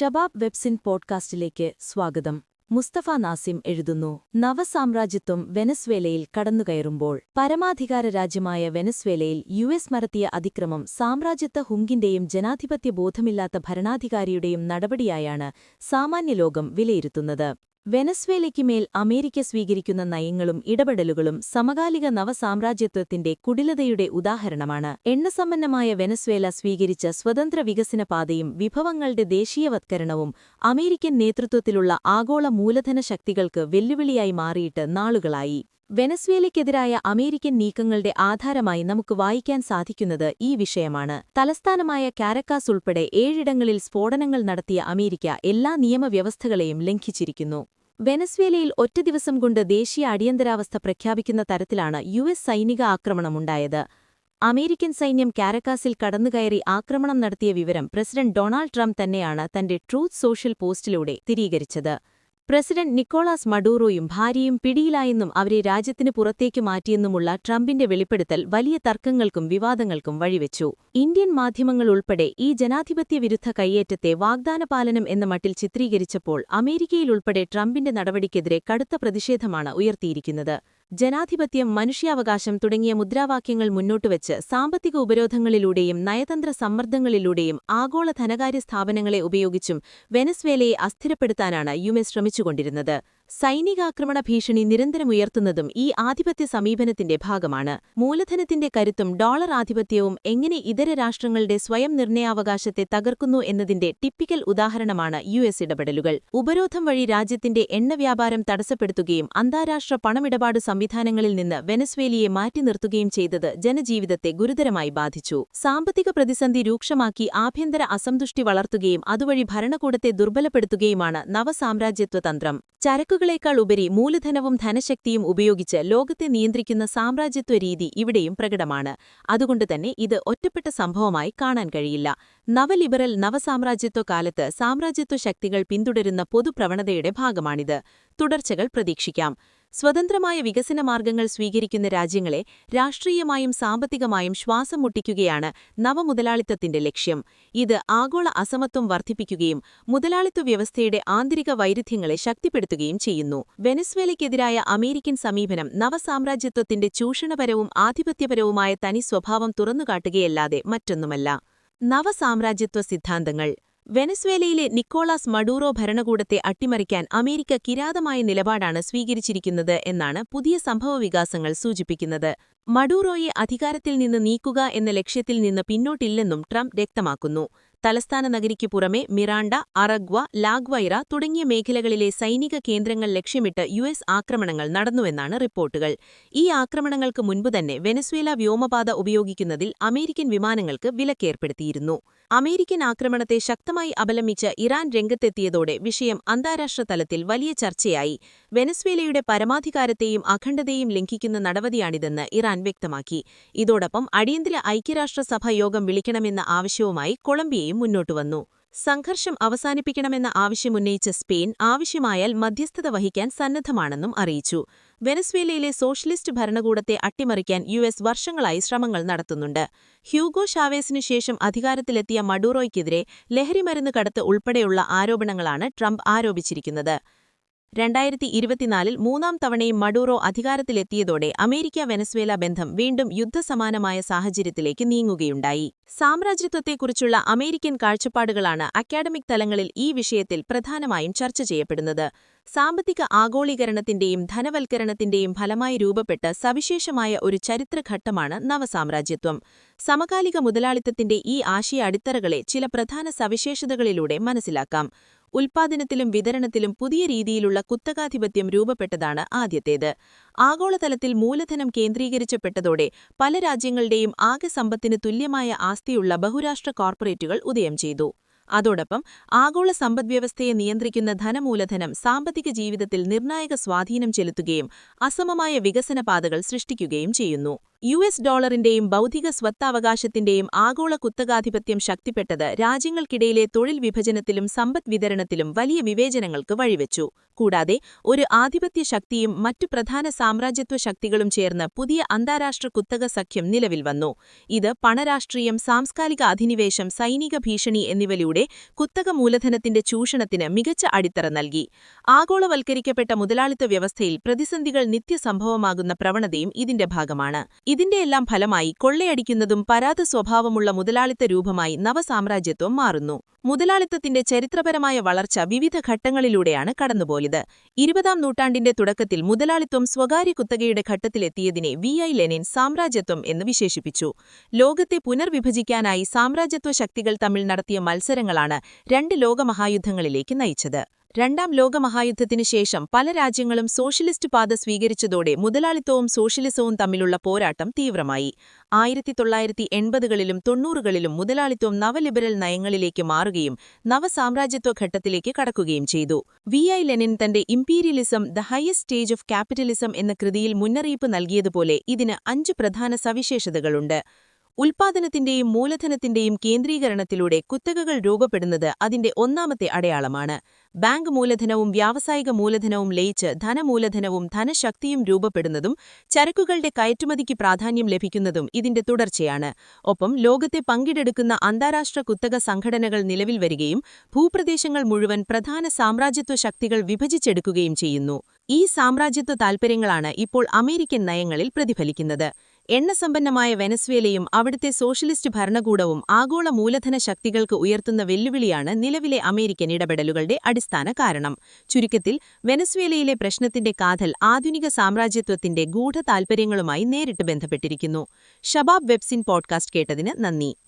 Shabab webzine പോഡ്കാസ്റ്റിലേക്ക് സ്വാഗതം. മുസ്തഫ നാസിം എഴുതുന്നു നവസാമ്രാജ്യത്വം വെനസ്വേലയിൽ കടന്നുകയറുമ്പോൾ പരമാധികാര രാജ്യമായ വെനസ്വേലയിൽ യു എസ് നടത്തിയ അതിക്രമം സാമ്രാജ്യത്വ ഹുങ്കിന്റെയും ജനാധിപത്യ ബോധമില്ലാത്ത ഭരണാധികാരിയുടെയും നടപടിയായാണ് സാമാന്യലോകം വിലയിരുത്തുന്നത്. വെനസ്വേലയ്ക്ക് മേൽ അമേരിക്ക സ്വീകരിക്കുന്ന നയങ്ങളും ഇടപെടലുകളും സമകാലിക നവസാമ്രാജ്യത്വത്തിന്റെ കുടിലതയുടെ ഉദാഹരണമാണ്. എണ്ണസമ്പന്നമായ വെനസ്വേല സ്വീകരിച്ച സ്വതന്ത്ര വികസന പാതയും വിഭവങ്ങളുടെ ദേശീയവത്കരണവും അമേരിക്കൻ നേതൃത്വത്തിലുള്ള ആഗോള മൂലധന ശക്തികൾക്ക് വെല്ലുവിളിയായി മാറിയിട്ട് നാളുകളായി. വെനസ്വേലയ്ക്കെതിരായ അമേരിക്കൻ നീക്കങ്ങളുടെ ആധാരമായി നമുക്ക് വായിക്കാൻ സാധിക്കുന്നത് ഈ വിഷയമാണ്. തലസ്ഥാനമായ കാരക്കാസ് ഉൾപ്പെടെ ഏഴിടങ്ങളിൽ സ്ഫോടനങ്ങൾ നടത്തിയ അമേരിക്ക എല്ലാ നിയമവ്യവസ്ഥകളെയും ലംഘിച്ചിരിക്കുന്നു. വെനസ്വേലയിൽ ഒറ്റ ദിവസം കൊണ്ട് ദേശീയ അടിയന്തരാവസ്ഥ പ്രഖ്യാപിക്കുന്ന തരത്തിലാണ് യു എസ് സൈനിക ആക്രമണമുണ്ടായത്. അമേരിക്കൻ സൈന്യം കാരക്കാസിൽ കടന്നുകയറി ആക്രമണം നടത്തിയ വിവരം പ്രസിഡന്റ് ഡൊണാൾഡ് ട്രംപ് തന്നെയാണ് തന്റെ ട്രൂത്ത് സോഷ്യൽ പോസ്റ്റിലൂടെ സ്ഥിരീകരിച്ചത്. പ്രസിഡന്റ് നിക്കോളാസ് മഡൂറോയും ഭാര്യയും പിടിയിലായെന്നും അവരെ രാജ്യത്തിന് പുറത്തേക്ക് മാറ്റിയെന്നുമുള്ള ട്രംപിന്റെ വെളിപ്പെടുത്തൽ വലിയ തർക്കങ്ങൾക്കും വിവാദങ്ങൾക്കും വഴിവെച്ചു. ഇന്ത്യൻ മാധ്യമങ്ങൾ ഉൾപ്പെടെ ഈ ജനാധിപത്യ വിരുദ്ധ കയ്യേറ്റത്തെ വാഗ്ദാനപാലനം എന്ന മട്ടിൽ ചിത്രീകരിച്ചപ്പോൾ അമേരിക്കയിലുൾപ്പെടെ ട്രംപിന്റെ നടപടിക്കെതിരെ കടുത്ത പ്രതിഷേധമാണ് ഉയർത്തിയിരിക്കുന്നത്. ജനാധിപത്യം മനുഷ്യാവകാശം തുടങ്ങിയ മുദ്രാവാക്യങ്ങൾ മുന്നോട്ടുവച്ച് സാമ്പത്തിക ഉപരോധങ്ങളിലൂടെയും നയതന്ത്ര സമ്മർദ്ദങ്ങളിലൂടെയും ആഗോള ധനകാര്യ സ്ഥാപനങ്ങളെ ഉപയോഗിച്ചും വെനസ്വേലയെ അസ്ഥിരപ്പെടുത്താനാണ് യുഎസ് ശ്രമിച്ചുകൊണ്ടിരുന്നത്. സൈനികാക്രമണ ഭീഷണി നിരന്തരമുയർത്തുന്നതും ഈ ആധിപത്യ സമീപനത്തിന്റെ ഭാഗമാണ്. മൂലധനത്തിന്റെ കരുത്തും ഡോളർ ആധിപത്യവും എങ്ങനെ ഇതര രാഷ്ട്രങ്ങളുടെ സ്വയം നിർണയാവകാശത്തെ തകർക്കുന്നു എന്നതിന്റെ ടിപ്പിക്കൽ ഉദാഹരണമാണ് യു എസ് ഇടപെടലുകൾ. ഉപരോധം വഴി രാജ്യത്തിന്റെ എണ്ണവ്യാപാരം തടസ്സപ്പെടുത്തുകയും അന്താരാഷ്ട്ര പണമിടപാട് സംവിധാനങ്ങളിൽ നിന്ന് വെനസ്വേലിയെ മാറ്റി നിർത്തുകയും ചെയ്തത് ജനജീവിതത്തെ ഗുരുതരമായി ബാധിച്ചു. സാമ്പത്തിക പ്രതിസന്ധി രൂക്ഷമാക്കി ആഭ്യന്തര അസന്തുഷ്ടി വളർത്തുകയും അതുവഴി ഭരണകൂടത്തെ ദുർബലപ്പെടുത്തുകയുമാണ് നവസാമ്രാജ്യത്വ തന്ത്രം ചരക്കുകളേക്കാൾ ഉപരി മൂലധനവും ധനശക്തിയും ഉപയോഗിച്ച് ലോകത്തെ നിയന്ത്രിക്കുന്ന സാമ്രാജ്യത്വ രീതി ഇവിടെയും പ്രകടമാണ്. അതുകൊണ്ടുതന്നെ ഇത് ഒറ്റപ്പെട്ട സംഭവമായി കാണാൻ കഴിയില്ല. നവലിബറൽ നവസാമ്രാജ്യത്വ കാലത്ത് സാമ്രാജ്യത്വ ശക്തികൾ പിന്തുടരുന്ന പൊതുപ്രവണതയുടെ ഭാഗമാണിത്. തുടർച്ചകൾ പ്രതീക്ഷിക്കാം. സ്വതന്ത്രമായ വികസന മാർഗങ്ങൾ സ്വീകരിക്കുന്ന രാജ്യങ്ങളെ രാഷ്ട്രീയമായും സാമ്പത്തികമായും ശ്വാസം മുട്ടിക്കുകയാണ് നവമുതലാളിത്തത്തിന്റെ ലക്ഷ്യം. ഇത് ആഗോള അസമത്വം വർദ്ധിപ്പിക്കുകയും മുതലാളിത്വ വ്യവസ്ഥയുടെ ആന്തരിക വൈരുദ്ധ്യങ്ങളെ ശക്തിപ്പെടുത്തുകയും ചെയ്യുന്നു. വെനസ്വേലയ്ക്കെതിരായ അമേരിക്കൻ സമീപനം നവസാമ്രാജ്യത്വത്തിന്റെ ചൂഷണപരവും ആധിപത്യപരവുമായ തനി സ്വഭാവം തുറന്നുകാട്ടുകയല്ലാതെ മറ്റൊന്നുമല്ല. നവസാമ്രാജ്യത്വ സിദ്ധാന്തങ്ങൾ വെനസ്വേലയിലെ നിക്കോളാസ് മഡൂറോ ഭരണകൂടത്തെ അട്ടിമറിക്കാൻ അമേരിക്ക കിരാതമായ നിലപാടാണ് സ്വീകരിച്ചിരിക്കുന്നത് എന്നാണ് പുതിയ സംഭവവികാസങ്ങൾ സൂചിപ്പിക്കുന്നത്. മഡൂറോയെ അധികാരത്തിൽ നിന്ന് നീക്കുക എന്ന ലക്ഷ്യത്തിൽ നിന്ന് പിന്നോട്ടില്ലെന്നും ട്രംപ് വ്യക്തമാക്കുന്നു. തലസ്ഥാന നഗരിക്കു പുറമെ മിറാണ്ട അറഗ്വ ലാഗ്വൈറ തുടങ്ങിയ മേഖലകളിലെ സൈനിക കേന്ദ്രങ്ങൾ ലക്ഷ്യമിട്ട് യു ആക്രമണങ്ങൾ നടന്നുവെന്നാണ് റിപ്പോർട്ടുകൾ. ഈ ആക്രമണങ്ങൾക്ക് മുൻപുതന്നെ വെനസ്വേല വ്യോമപാത ഉപയോഗിക്കുന്നതിൽ അമേരിക്കൻ വിമാനങ്ങൾക്ക് വിലക്കേർപ്പെടുത്തിയിരുന്നു. അമേരിക്കൻ ആക്രമണത്തെ ശക്തമായി അപലപിച്ച് ഇറാൻ രംഗത്തെത്തിയതോടെ വിഷയം അന്താരാഷ്ട്ര തലത്തിൽ വലിയ ചർച്ചയായി. വെനസ്വേലയുടെ പരമാധികാരത്തെയും അഖണ്ഡതയും ലംഘിക്കുന്ന നടപടിയാണിതെന്ന് ഇറാൻ വ്യക്തമാക്കി. ഇതോടൊപ്പം അടിയന്തര ഐക്യരാഷ്ട്രസഭ യോഗം വിളിക്കണമെന്ന ആവശ്യവുമായി കൊളംബിയയും മുന്നോട്ടുവന്നു സംഘർഷം അവസാനിപ്പിക്കണമെന്ന ആവശ്യമുന്നയിച്ച സ്പെയിൻ ആവശ്യമായാൽ മധ്യസ്ഥത വഹിക്കാൻ സന്നദ്ധമാണെന്നും അറിയിച്ചു. വെനസ്വേലയിലെ സോഷ്യലിസ്റ്റ് ഭരണകൂടത്തെ അട്ടിമറിക്കാൻ യു എസ് വർഷങ്ങളായി ശ്രമങ്ങൾ നടത്തുന്നുണ്ട്. ഹ്യൂഗോ ഷാവേസിനു ശേഷം അധികാരത്തിലെത്തിയ മഡൂറോയ്ക്കെതിരെ ലഹരിമരുന്ന് കടത്ത് ഉൾപ്പെടെയുള്ള ആരോപണങ്ങളാണ് ട്രംപ് ആരോപിച്ചിരിക്കുന്നത്. രണ്ടായിരത്തി ഇരുപത്തിനാലിൽ മൂന്നാം തവണയും മഡൂറോ അധികാരത്തിലെത്തിയതോടെ അമേരിക്ക വെനസ്വേല ബന്ധം വീണ്ടും യുദ്ധസമാനമായ സാഹചര്യത്തിലേക്ക് നീങ്ങുകയുണ്ടായി. സാമ്രാജ്യത്വത്തെക്കുറിച്ചുള്ള അമേരിക്കൻ കാഴ്ചപ്പാടുകളാണ് അക്കാഡമിക് തലങ്ങളിൽ ഈ വിഷയത്തിൽ പ്രധാനമായും ചർച്ച ചെയ്യപ്പെടുന്നത്. സാമ്പത്തിക ആഗോളീകരണത്തിന്റെയും ധനവൽക്കരണത്തിന്റെയും ഫലമായി രൂപപ്പെട്ട സവിശേഷമായ ഒരു ചരിത്രഘട്ടമാണ് നവസാമ്രാജ്യത്വം. സമകാലിക മുതലാളിത്തത്തിന്റെ ഈ ആശയ അടിത്തറകളെ ചില പ്രധാന സവിശേഷതകളിലൂടെ മനസ്സിലാക്കാം. ഉൽപ്പാദനത്തിലും വിതരണത്തിലും പുതിയ രീതിയിലുള്ള കുത്തകാധിപത്യം രൂപപ്പെട്ടതാണ് ആദ്യത്തേത്. ആഗോളതലത്തിൽ മൂലധനം കേന്ദ്രീകരിച്ചപ്പെട്ടതോടെ പല രാജ്യങ്ങളുടെയും ആകെ സമ്പത്തിന് തുല്യമായ ആസ്തിയുള്ള ബഹുരാഷ്ട്ര കോർപ്പറേറ്റുകൾ ഉദയം ചെയ്തു. അതോടൊപ്പം ആഗോള സമ്പദ്വ്യവസ്ഥയെ നിയന്ത്രിക്കുന്ന ധനമൂലധനം സാമ്പത്തിക ജീവിതത്തിൽ നിർണായക സ്വാധീനം ചെലുത്തുകയും അസമമായ വികസന പാതകൾ സൃഷ്ടിക്കുകയും ചെയ്യുന്നു. യു എസ് ഡോളറിന്റെയും ബൗദ്ധിക സ്വത്താവകാശത്തിന്റെയും ആഗോള കുത്തകാധിപത്യം ശക്തിപ്പെട്ടത് രാജ്യങ്ങൾക്കിടയിലെ തൊഴിൽ വിഭജനത്തിലും സമ്പദ് വിതരണത്തിലും വലിയ വിവേചനങ്ങൾക്ക് വഴിവെച്ചു. കൂടാതെ ഒരു ആധിപത്യ ശക്തിയും മറ്റു പ്രധാന സാമ്രാജ്യത്വ ശക്തികളും ചേർന്ന് പുതിയ അന്താരാഷ്ട്ര കുത്തക സഖ്യം നിലവിൽ വന്നു. ഇത് പണരാഷ്ട്രീയം സാംസ്കാരിക അധിനിവേശം സൈനിക ഭീഷണി എന്നിവയിലൂടെ കുത്തക മൂലധനത്തിന്റെ ചൂഷണത്തിന് മികച്ച അടിത്തറ നൽകി. ആഗോളവൽക്കരിക്കപ്പെട്ട മുതലാളിത്ത വ്യവസ്ഥയിൽ പ്രതിസന്ധികൾ നിത്യസംഭവമാകുന്ന പ്രവണതയും ഇതിന്റെ ഭാഗമാണ്. ഇതിന്റെയെല്ലാം ഫലമായി കൊള്ളയടിക്കുന്നതും പരാത സ്വഭാവമുള്ള മുതലാളിത്ത രൂപമായി നവസാമ്രാജ്യത്വം മാറുന്നു. മുതലാളിത്തത്തിന്റെ ചരിത്രപരമായ വളർച്ച വിവിധ ഘട്ടങ്ങളിലൂടെയാണ് കടന്നുപോയത്. ഇരുപതാം നൂറ്റാണ്ടിന്റെ തുടക്കത്തിൽ മുതലാളിത്വം സ്വകാര്യ കുത്തകയുടെ ഘട്ടത്തിലെത്തിയതിനെ വി. ഐ. ലെനിൻ സാമ്രാജ്യത്വം എന്ന് വിശേഷിപ്പിച്ചു. ലോകത്തെ പുനർവിഭജിക്കാനായി സാമ്രാജ്യത്വ ശക്തികൾ തമ്മിൽ നടത്തിയ മത്സരങ്ങളാണ് രണ്ട് ലോകമഹായുദ്ധങ്ങളിലേക്ക് നയിച്ചത്. രണ്ടാം ലോകമഹായുദ്ധത്തിനു ശേഷം പല രാജ്യങ്ങളും സോഷ്യലിസ്റ്റ് പാത സ്വീകരിച്ചതോടെ മുതലാളിത്തവും സോഷ്യലിസവും തമ്മിലുള്ള പോരാട്ടം തീവ്രമായി. ആയിരത്തി തൊള്ളായിരത്തി എൺപതുകളിലും തൊണ്ണൂറുകളിലും മുതലാളിത്വം നവലിബറൽ നയങ്ങളിലേക്ക് മാറുകയും നവസാമ്രാജ്യത്വ ഘട്ടത്തിലേക്ക് കടക്കുകയും ചെയ്തു. വി ഐ ലെനിൻ തന്റെ imperialism the highest stage of capitalism എന്ന കൃതിയിൽ മുന്നറിയിപ്പ് നൽകിയതുപോലെ ഇതിന് അഞ്ച് പ്രധാന സവിശേഷതകളുണ്ട്. ഉൽപാദനത്തിന്റെയും മൂലധനത്തിന്റെയും കേന്ദ്രീകരണത്തിലൂടെ കുത്തകകൾ രൂപപ്പെടുന്നത് അതിന്റെ ഒന്നാമത്തെ അടയാളമാണ്. ബാങ്ക് മൂലധനവും വ്യാവസായിക മൂലധനവും ലയിച്ച് ധനമൂലധനവും ധനശക്തിയും രൂപപ്പെടുന്നതും ചരക്കുകളുടെ കയറ്റുമതിക്ക് പ്രാധാന്യം ലഭിക്കുന്നതും ഇതിന്റെ തുടർച്ചയാണ്. ഒപ്പം ലോകത്തെ പങ്കിടെടുക്കുന്ന അന്താരാഷ്ട്ര കുത്തക സംഘടനകൾ നിലവിൽ വരികയും ഭൂപ്രദേശങ്ങൾ മുഴുവൻ പ്രധാന സാമ്രാജ്യത്വ ശക്തികൾ വിഭജിച്ചെടുക്കുകയും ചെയ്യുന്നു. ഈ സാമ്രാജ്യത്വ താൽപ്പര്യങ്ങളാണ് ഇപ്പോൾ അമേരിക്കൻ നയങ്ങളിൽ പ്രതിഫലിക്കുന്നത്. എണ്ണസമ്പന്നമായ വെനസ്വേലയും അവിടുത്തെ സോഷ്യലിസ്റ്റ് ഭരണകൂടവും ആഗോള മൂലധന ശക്തികൾക്ക് ഉയർത്തുന്ന വെല്ലുവിളിയാണ് നിലവിലെ അമേരിക്കൻ ഇടപെടലുകളുടെ അടിസ്ഥാന കാരണം. ചുരുക്കത്തിൽ വെനസ്വേലയിലെ പ്രശ്നത്തിന്റെ കാതൽ ആധുനിക സാമ്രാജ്യത്വത്തിന്റെ ഗൂഢതാൽപര്യങ്ങളുമായി നേരിട്ട് ബന്ധപ്പെട്ടിരിക്കുന്നു. ഷബാബ് വെബ്സിൻ പോഡ്കാസ്റ്റ് കേട്ടതിന് നന്ദി.